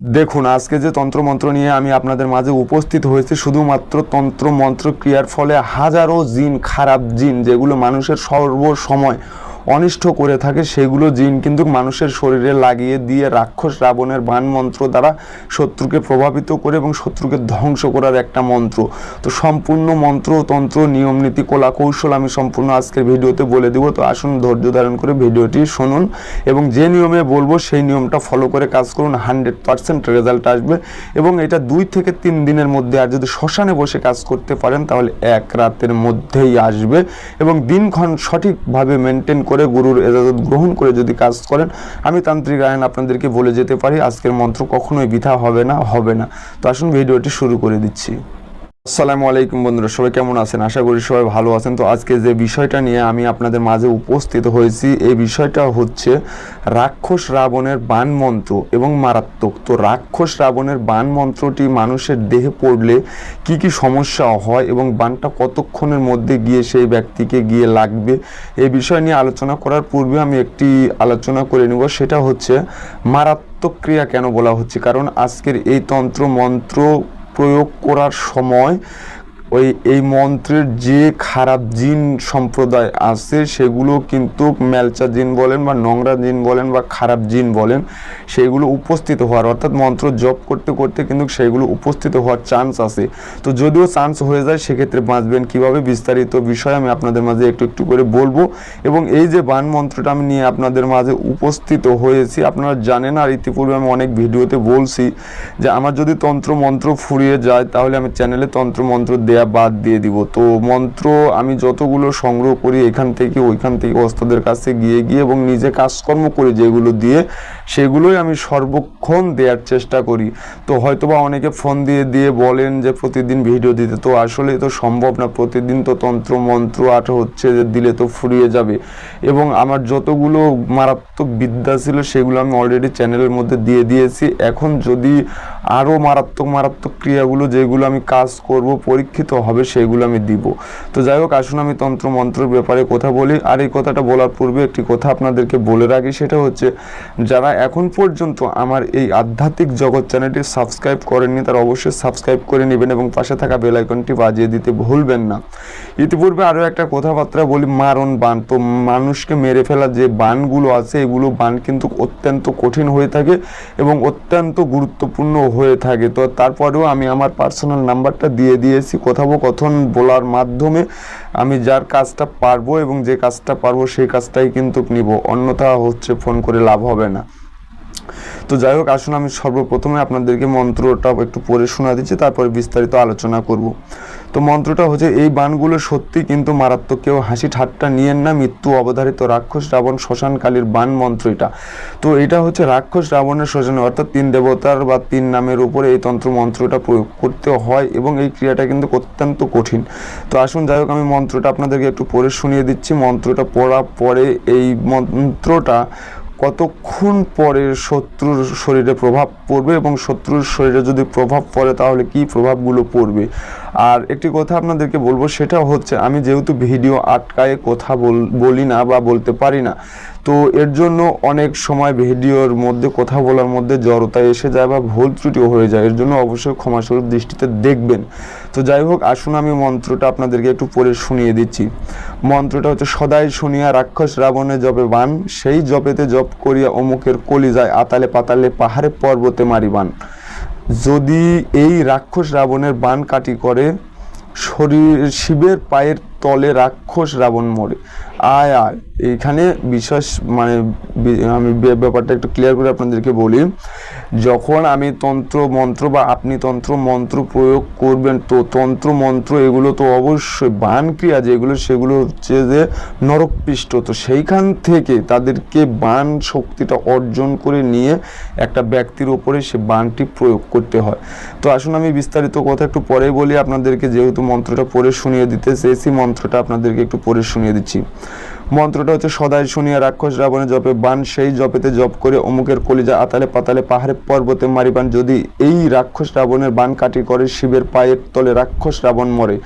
দেখুন, আজকে যে তন্ত্রমন্ত্র নিয়ে আমি আপনাদের মাঝে উপস্থিত হয়েছি, শুধুমাত্র তন্ত্রমন্ত্র ক্রিয়ার ফলে হাজারো জিন, খারাপ জিন, যেগুলো মানুষের সর্বসময় অনিষ্ট করে থাকে, সেগুলো জিন কিন্তু মানুষের শরীরে লাগিয়ে দিয়ে রাক্ষস রাবণের বান মন্ত্র দ্বারা শত্রুকে প্রভাবিত করে এবং শত্রুকে ধ্বংস করার একটা মন্ত্র। তো সম্পূর্ণ মন্ত্র, তন্ত্র, নিয়ম, নীতি কলা কৌশল আমি সম্পূর্ণ আজকের ভিডিওতে বলে দেবো। তো আসুন ধৈর্য ধারণ করে ভিডিওটি শুনুন এবং যে নিয়মে বলব সেই নিয়মটা ফলো করে কাজ করুন, হান্ড্রেড পার্সেন্ট রেজাল্ট আসবে এবং এটা দুই থেকে তিন দিনের মধ্যে আর যদি শ্মশানে বসে কাজ করতে পারেন তাহলে এক রাতের মধ্যেই আসবে এবং দিনক্ষণ সঠিকভাবে মেনটেন করে গুরুর এজাজত গ্রহণ করে যদি কাজ করেন, আমি তান্ত্রিক আয়ন আপনাদেরকে বলে যেতে পারি, আজকের মন্ত্র কখনোই বৃথা হবে না হবে না। তো আসুন, ভিডিওটি শুরু করে দিচ্ছি। আসসালামু আলাইকুম বন্ধুরা, সবাই কেমন আছেন? আশা করি সবাই ভালো আছেন। তো আজকে যে বিষয়টা নিয়ে আমি আপনাদের মাঝে উপস্থিত হয়েছি, এই বিষয়টা হচ্ছে রাক্ষস রাবণের বান মন্ত্র এবং মারাত্মক। তো রাক্ষস রাবণের বান মন্ত্রটি মানুষের দেহে পড়লে কি কি সমস্যা হয় এবং বানটা কতক্ষণের মধ্যে গিয়ে সেই ব্যক্তিকে গিয়ে লাগবে, এই বিষয় নিয়ে আলোচনা করার পূর্বে আমি একটি আলোচনা করে নেব। সেটা হচ্ছে মারাত্মক ক্রিয়া কেন বলা হচ্ছে? কারণ আজকের এই তন্ত্র মন্ত্র প্রয়োগ করার সময় ওই, এই মন্ত্রের যে খারাপ জিন সম্প্রদায় আছে, সেগুলো কিন্তু মেলচা জিন বলেন বা নোংরা জিন বলেন বা খারাপ জিন বলেন, সেগুলো উপস্থিত হওয়ার, অর্থাৎ মন্ত্র জপ করতে করতে কিন্তু সেগুলো উপস্থিত হওয়ার চান্স আছে। তো যদিও চান্স হয়ে যায়, সেক্ষেত্রে বাঁচবেন কীভাবে বিস্তারিত বিষয় আমি আপনাদের মাঝে একটু একটু করে বলব। এবং এই যে বান মন্ত্রটা আমি নিয়ে আপনাদের মাঝে উপস্থিত হয়েছি, আপনারা জানেন আর ইতিপূর্বে আমি অনেক ভিডিওতে বলছি যে, আমার যদি তন্ত্র মন্ত্র ফুরিয়ে যায়, তাহলে আমি চ্যানেলে তন্ত্র মন্ত্র দেয়া বাদ দিয়ে দিব। তো মন্ত্র আমি যতগুলো সংগ্রহ করি এখান থেকে ওইখান থেকে ওস্তাদের কাছে গিয়ে গিয়ে এবং নিজে কাজকর্ম করি যেগুলো দিয়ে সেগুলোই আমি সর্বক্ষণ দেওয়ার চেষ্টা করি। তো হয়তোবা অনেকে ফোন দিয়ে দিয়ে বলেন যে প্রতিদিন ভিডিও দিতে। তো আসলে তো সম্ভব না। প্রতিদিন তো তন্ত্র মন্ত্র আট হচ্ছে যে দিলে তো ফুরিয়ে যাবে। এবং আমার যতগুলো মারাত্মক বিদ্যা ছিল সেগুলো আমি অলরেডি চ্যানেলের মধ্যে দিয়ে দিয়েছি। এখন যদি আরও মারাত্মক মারাত্মক ক্রিয়াগুলো যেগুলো আমি কাজ করব, পরীক্ষিত হবে সেগুলো আমি দিব। তো যাই হোক, আসুন আমি তন্ত্র মন্ত্রের ব্যাপারে কথা বলি। আর এই কথাটা বলার পূর্বে একটি কথা আপনাদেরকে বলে রাখি, সেটা হচ্ছে যারা এখন পর্যন্ত আমার এই আধ্যাত্মিক জগৎ চ্যানেলটি সাবস্ক্রাইব করেননি, তারা অবশ্যই সাবস্ক্রাইব করে নেবেন এবং পাশে থাকা বেল আইকনটি বাজিয়ে দিতে ভুলবেন না। ইতিপূর্বে আরও একটা কথাবার্তা বলি, মারণ বান তো মানুষকে মেরে ফেলা যে বানগুলো আছে, এগুলো বান কিন্তু অত্যন্ত কঠিন হয়ে থাকে এবং অত্যন্ত গুরুত্বপূর্ণ হয়ে থাকে। তো তারপরেও আমি আমার পার্সোনাল নাম্বারটা দিয়ে দিয়েছি কথোপকথন বলার মাধ্যমে আমি যার কাজটা পারব এবং যে কাজটা পারব সেই কাজটাই কিন্তু নিব, অন্যথা হচ্ছে ফোন করে লাভ হবে না। তো যাই হোক, আসুন আমি সর্বপ্রথমে আপনাদেরকে মন্ত্রটা একটু পড়ে শোনা দিচ্ছি, তারপরে বিস্তারিত আলোচনা করব। তো মন্ত্রটা হচ্ছে, এই বানগুলো সত্যি, কিন্তু মারাত্মক কেউ হাসি ঠাট্টা নিয়েন না। মৃত্যু অবধারিত রাক্ষস রাবণ শ্মশানকালীর বান মন্ত্র এটা তো এটা হচ্ছে রাক্ষস রাবণের শ্মশানে অর্থাৎ তিন দেবতার বা তিন নামের উপরে এই তন্ত্র মন্ত্রটা প্রয়োগ করতে হয় এবং এই ক্রিয়াটা কিন্তু অত্যন্ত কঠিন। তো আসুন, যাই হোক, আমি মন্ত্রটা আপনাদেরকে একটু পড়ে শুনিয়ে দিচ্ছি। মন্ত্রটা পড়া পরে এই মন্ত্রটা কতক্ষণ পরে শত্রুর শরীরে প্রভাব পড়বে এবং শত্রুর শরীরে যদি প্রভাব পড়ে, তাহলে কি প্রভাবগুলো পড়বে? আর একটি কথা আপনাদেরকে বলব, সেটা হচ্ছে আমি যেহেতু ভিডিও আটকায় কথা বল- না বা বলতে পারি না তো এর জন্য অনেক সময় ভিডিওর মধ্যে কথা বলার মধ্যে জড়তা এসে যায় বা ভুল ত্রুটিও হয়ে যায়। এর জন্য অবশ্যই ক্ষমাস্বরূপ দৃষ্টিতে দেখবেন। তো যাই হোক, আসুন আমি মন্ত্রটা আপনাদেরকে একটু পড়ে শুনিয়ে দিচ্ছি। মন্ত্রটা হচ্ছে, সদাই শুনিয়া রাক্ষস রাবণে জপে বান, সেই জপেতে জপ করিয়া অমুকের কলি যায় আতালে পাতালে পাহাড়ে পর্বতে মারিবান যদি এই রাক্ষস রাবণের বান কাটি করে, শরীর, শিবের পায়ের তলে রাক্ষস রাবণ মরে। আয় আয়। এইখানে বিশ্বাস মানে আমি ব্যাপারটা একটু ক্লিয়ার করে আপনাদেরকে বলি। যখন আমি তন্ত্র, মন্ত্র বা আপনি তন্ত্র, মন্ত্র প্রয়োগ করবেন, তো তন্ত্র, মন্ত্র এগুলো তো অবশ্যই বান ক্রিয়া যেগুলো, সেগুলো হচ্ছে যে নরকপৃষ্ট। তো সেইখান থেকে তাদেরকে বান শক্তিটা অর্জন করে নিয়ে একটা ব্যক্তির ওপরে সে বানটি প্রয়োগ করতে হয়। তো আসুন আমি বিস্তারিত কথা একটু পরে বলি আপনাদেরকে, যেহেতু মন্ত্রটা পড়ে শুনিয়ে দিতে চেয়েছি, মন্ত্রটা আপনাদেরকে একটু পড়ে শুনিয়ে দিচ্ছি। মন্ত্রটা হচ্ছে, সদাই শুনিয়া রাক্ষস রাবণে জপে বান, সেই জপেতে জপ করে অমুকের কলিজা আতালে পাতালে পাহাড়ে পর্বতে মারিবান যদি এই রাক্ষস রাবণের বান কাটি করে, শিবের পায়ের তলে রাক্ষস রাবণ মরে।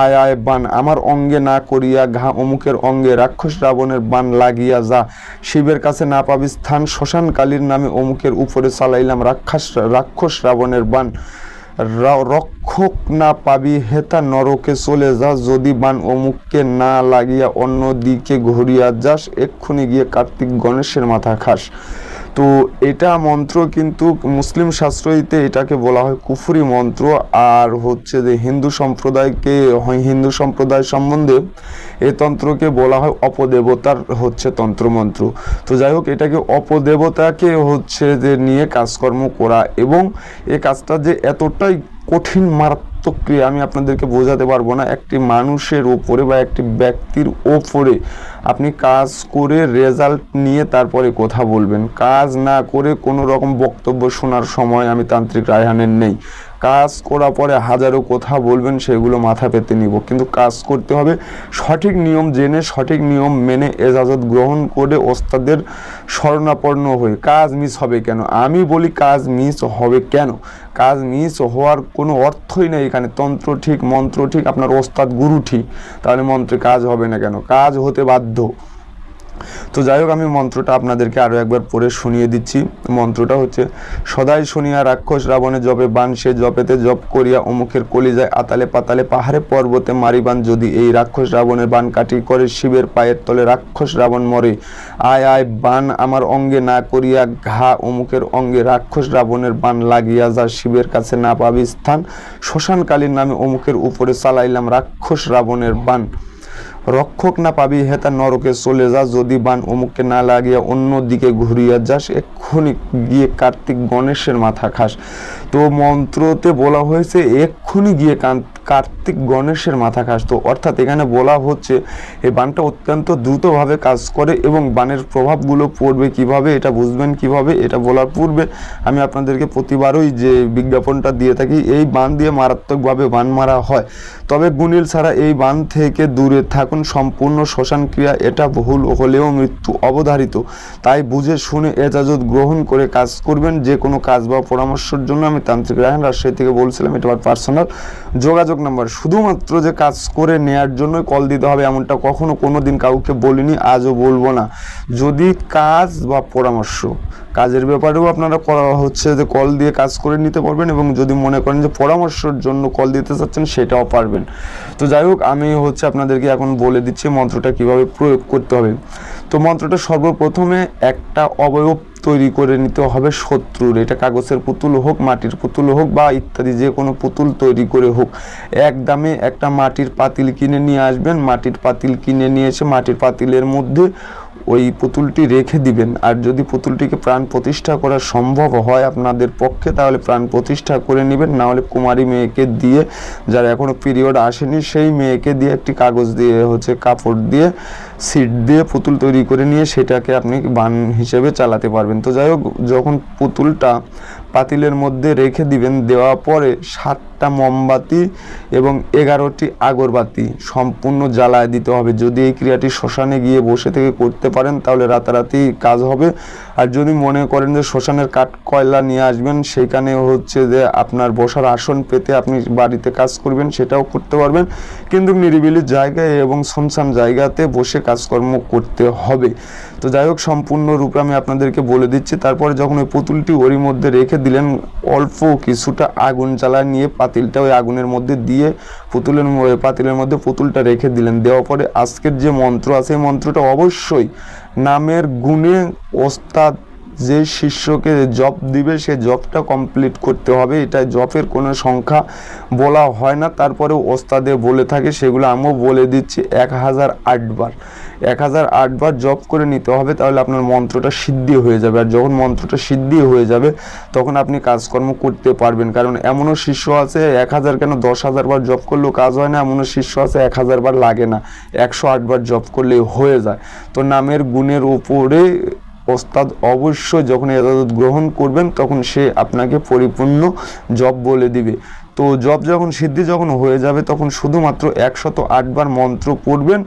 আয় আয়, বান, আমার অঙ্গে না করিয়া ঘা অমুকের অঙ্গে রাক্ষস রাবণের বান লাগিয়া যা। শিবের কাছে না পাবি স্থান শ্মশান কালীর নামে অমুকের উপরে চালাইলাম রাক্ষস রাক্ষস রাবণের বান। রক্ষক না পাবি, হেতা নরকে চলে যা, যদি বান অমুককে না লাগিয়া অন্য দিকে ঘুরিয়া যাস, এক্ষুনি গিয়ে কার্তিক গণেশের মাথা খাস। তো এটা মন্ত্র কিন্তু মুসলিম শাস্ত্রইতে এটাকে বলা হয় কুফুরি মন্ত্র, আর হচ্ছে যে হিন্দু সম্প্রদায়কে হিন্দু সম্প্রদায় সম্বন্ধে এ তন্ত্রকে বলা হয় অপদেবতার হচ্ছে তন্ত্রমন্ত্র। তো যাই হোক, এটাকে অপদেবতাকে হচ্ছে যে নিয়ে কাজকর্ম করা এবং এ কাজটা যে এতটাই কঠিন, মারাত্মক ক্রিয়া আমি আপনাদেরকে বোঝাতে পারব না। একটি মানুষের ওপরে বা একটি ব্যক্তির ওপরে আপনি কাজ করে রেজাল্ট নিয়ে তারপরে কথা বলবেন। কাজ না করে কোনো রকম বক্তব্য শোনার সময় আমি তান্ত্রিক রায়হানের নেই। কাজ করার পরে হাজারো কথা বলবেন, সেগুলো মাথা পেতে নিব। কিন্তু কাজ করতে হবে সঠিক নিয়ম জেনে, সঠিক নিয়ম মেনে এজাজত গ্রহণ করে ওস্তাদের শরণাপন্ন হয়ে। কাজ মিস হবে কেন? আমি বলি কাজ মিস হবে কেন? কাজ মিস হওয়ার কোনো অর্থই নেই এখানে। তন্ত্র ঠিক, মন্ত্র ঠিক, আপনার ওস্তাদ গুরু ঠিক। তাহলে মন্ত্রে কাজ হবে না কেন? কাজ হতে বাধ্য। তো যাই হোক, আমি মন্ত্রটা আপনাদেরকে আরও একবার পড়ে শুনিয়ে দিচ্ছি। মন্ত্রটা হচ্ছে, সদাই শুনিয়া রাক্ষস রাবণে জপে বান, সে জপেতে জপ করিয়া অমুখের কলিজায় আতালে পাতালে পাহাড়ে পর্বতে মারিবান যদি এই রাক্ষস রাবণের বান কাটি করে শিবের পায়ের তলে রাক্ষস রাবণ মরে, আয় আয় বান আমার অঙ্গে না করিয়া ঘা অমুকের অঙ্গে রাক্ষস রাবণের বান লাগিয়া যা শিবের কাছে না পাবি স্থান। শ্মশানকালীর নামে অমুকের উপরে চালাইলাম রাক্ষস রাবণের বান। রক্ষক না পাবি হেতা নরকে চলে যা। যদি বান অমুককে না লাগিয়া অন্য দিকে ঘুরিয়া যাস, এক্ষুনি গিয়ে কার্তিক গণেশের মাথা খাস। তো মন্ত্রতে বলা হয়েছে, এক্ষুনি গিয়ে কার্তিক গণেশের মাথা খাস। তো অর্থাৎ এখানে বলা হচ্ছে, এই বানটা অত্যন্ত দ্রুতভাবে কাজ করে এবং বানের প্রভাবগুলো পড়বে কীভাবে, এটা বুঝবেন কীভাবে, এটা বলার পূর্বে আমি আপনাদেরকে প্রতিবারই যে বিজ্ঞাপনটা দিয়ে থাকি, এই বান দিয়ে মারাত্মকভাবে বান মারা হয়। তবে গুণিল ছাড়া এই বান থেকে দূরে থাকুন, সম্পূর্ণ শ্মশান ক্রিয়া এটা ভুল হলেও মৃত্যু অবধারিত। তাই বুঝে শুনে এজাজত গ্রহণ করে কাজ করবেন, যে কোনো কাজ বা পরামর্শের জন্য আমি তান্ত্রিক রায়হান রাজশাহী থেকে বলছিলাম, এটা আমার পার্সোনাল যোগাযোগ নাম্বার শুধুমাত্র যে কাজ করে নেয়ার জন্যই কল দিতে হবে, এমনটা কখনো কোনো দিন কাউকে বলিনি, আজও বলব না। যদি কাজ বা পরামর্শ, কাজের ব্যাপারেও আপনারা করা হচ্ছে যে কল দিয়ে কাজ করে নিতে পারবেন এবং যদি মনে করেন যে পরামর্শের জন্য কল দিতে চাচ্ছেন, সেটাও পারবেন। তো যাই হোক, আমি হচ্ছে আপনাদেরকে এখন বলে দিচ্ছি মন্ত্রটা কীভাবে প্রয়োগ করতে হবে। তো মন্ত্রটা সর্বপ্রথমে একটা অবয়ব তৈরি করে নিতে হবে শত্রুর। এটা কাগজের পুতুল হোক, মাটির পুতুল হোক বা ইত্যাদি যে কোনো পুতুল তৈরি করে হোক। এক দামে একটা মাটির পাতিল কিনে নিয়ে আসবেন, মাটির পাতিল কিনে নিয়ে এসে মাটির পাতিলের মধ্যে ওই পুতুলটি রেখে দিবেন। আর যদি পুতুলটিকে প্রাণ প্রতিষ্ঠা করা সম্ভব হয় আপনাদের পক্ষে, তাহলে প্রাণ প্রতিষ্ঠা করে নেবেন। না হলে কুমারী মেয়েকে দিয়ে, যারা এখনও পিরিয়ড আসেনি, সেই মেয়েকে দিয়ে একটি কাগজ দিয়ে, হচ্ছে কাপড় দিয়ে সিট দিয়ে পুতুল তৈরি করে নিয়ে সেটাকে আপনি বান হিসেবে চালাতে পারবেন। তো যাই হোক, যখন পুতুলটা পাতিলের মধ্যে রেখে দিবেন, দেওয়ার পরে সাতটা মোমবাতি এবং এগারোটি আগরবাতি সম্পূর্ণ জ্বালায় দিতে হবে। যদি এই ক্রিয়াটি শ্মশানে গিয়ে বসে থেকে করতে পারেন, তাহলে রাতারাতি কাজ হবে। আর যদি মনে করেন যে শ্মশানের কাঠ কয়লা নিয়ে আসবেন, সেখানে হচ্ছে যে আপনার বসার আসন পেতে আপনি বাড়িতে কাজ করবেন, সেটাও করতে পারবেন। কিন্তু নিরিবিলি জায়গায় এবং শুনশান জায়গাতে বসে কাজকর্ম করতে হবে। তো যাই হোক সম্পূর্ণরূপে আমি আপনাদেরকে বলে দিচ্ছি। তারপরে যখন ওই পুতুলটি ওরই মধ্যে রেখে দিলেন, অল্প কিছুটা আগুন জ্বালা নিয়ে পাতিলটা ওই আগুনের মধ্যে দিয়ে পুতুলের পাতিলের মধ্যে পুতুলটা রেখে দিলেন। দেওয়ার পরে আজকের যে মন্ত্র আছে, এই মন্ত্রটা অবশ্যই নামের গুণে ওস্তাদ যে শিষ্যকে জব দিবে, সে জবটা কমপ্লিট করতে হবে। এটা জবের কোনো সংখ্যা বলা হয় না। তারপরেও ওস্তাদে বলে থাকে, সেগুলো আমিও বলে দিচ্ছি এক হাজার আটবার এক হাজার আটবার জব করে নিতে হবে, তাহলে আপনার মন্ত্রটা সিদ্ধি হয়ে যাবে। আর যখন মন্ত্রটা সিদ্ধি হয়ে যাবে, তখন আপনি কাজকর্ম করতে পারবেন। কারণ এমনও শিষ্য আছে, এক হাজার কেন দশ হাজার বার জব করলেও কাজ হয় না? এমনও শিষ্য আছে, এক হাজার বার লাগে না। একশো আটবার জব করলে হয়ে যায়। তো নামের গুণের উপরে ওস্তাদ অবশ্যই যখন এজাজত গ্রহণ করবেন তখন সে আপনাকে পরিপূর্ণ জব বলে দিবে। তো জব যখন সিদ্ধি যখন হয়ে যাবে, তখন শুধুমাত্র একশত আটবার মন্ত্র পড়বেন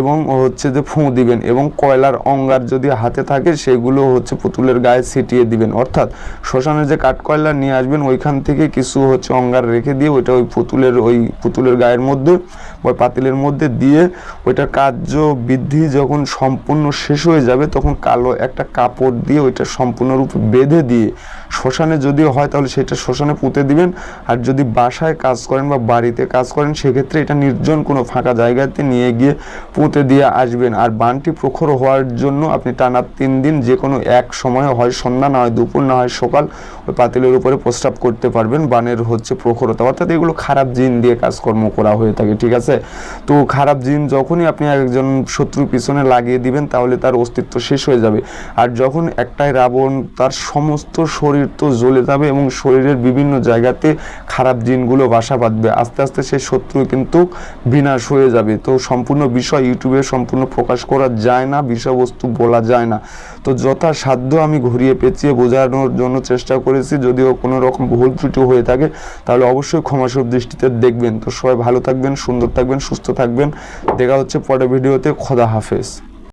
এবং হচ্ছে যে ফুঁ দিবেন এবং কয়লার অঙ্গার যদি হাতে থাকে, সেগুলো হচ্ছে পুতুলের গায়ে ছিটিয়ে দিবেন। অর্থাৎ শ্মশানে যে কাঠকয়লা নিয়ে আসবেন, ওইখান থেকে কিছু হচ্ছে অঙ্গার রেখে দিয়ে ওইটা ওই পুতুলের ওই পুতুলের গায়ের মধ্যে বা পাতিলের মধ্যে দিয়ে ওইটার কার্য বৃদ্ধি যখন সম্পূর্ণ শেষ হয়ে যাবে, তখন কালো একটা কাপড় দিয়ে ওইটা সম্পূর্ণরূপে বেঁধে দিয়ে শ্মশানে যদি হয়, তাহলে সেটা শ্মশানে পুঁতে দিবেন। আর যদি বাসায় কাজ করেন বা বাড়িতে কাজ করেন, সেক্ষেত্রে এটা নির্জন কোনো ফাঁকা জায়গাতে নিয়ে গিয়ে পুঁতে দিয়ে আসবেন। আর বানটি প্রখর হওয়ার জন্য আপনি টানা তিন দিন যে কোনো এক সময়, হয় সন্ধ্যা, না হয় দুপুর, না হয় সকাল, ওই পাতিলের উপরে প্রস্রাব করতে পারবেন। বানের হচ্ছে প্রখরতা। অর্থাৎ এগুলো খারাপ জিন দিয়ে কাজকর্ম করা হয়ে থাকে, ঠিক আছে? তো খারাপ জিন যখনই আপনি একজন শত্রুর পিছনে লাগিয়ে দিবেন, তাহলে তার অস্তিত্ব শেষ হয়ে যাবে। আর যখন একটাই রাবণ তার সমস্ত শরীর তো জ্বলে যাবে এবং শরীরের বিভিন্ন জায়গাতে খারাপ জিনগুলো বাসা বাঁধবে। আস্তে আস্তে সেই শত্রু কিন্তু বিনাশ হয়ে যাবে। তো সম্পূর্ণ বিষয় ইউটিউবে সম্পূর্ণ প্রকাশ করা যায় না, বিষয়বস্তু বলা যায় না। তো যথাসাধ্য আমি ঘুরিয়ে পেঁচিয়ে বোঝানোর জন্য চেষ্টা করেছি। যদিও কোনো রকম ভুল ত্রুটি হয়ে থাকে, তাহলে অবশ্যই ক্ষমাসুর দৃষ্টিতে দেখবেন। তো সবাই ভালো থাকবেন, সুন্দর থাকবেন, সুস্থ থাকবেন। দেখা হচ্ছে পরের ভিডিওতে। খোদা হাফেজ।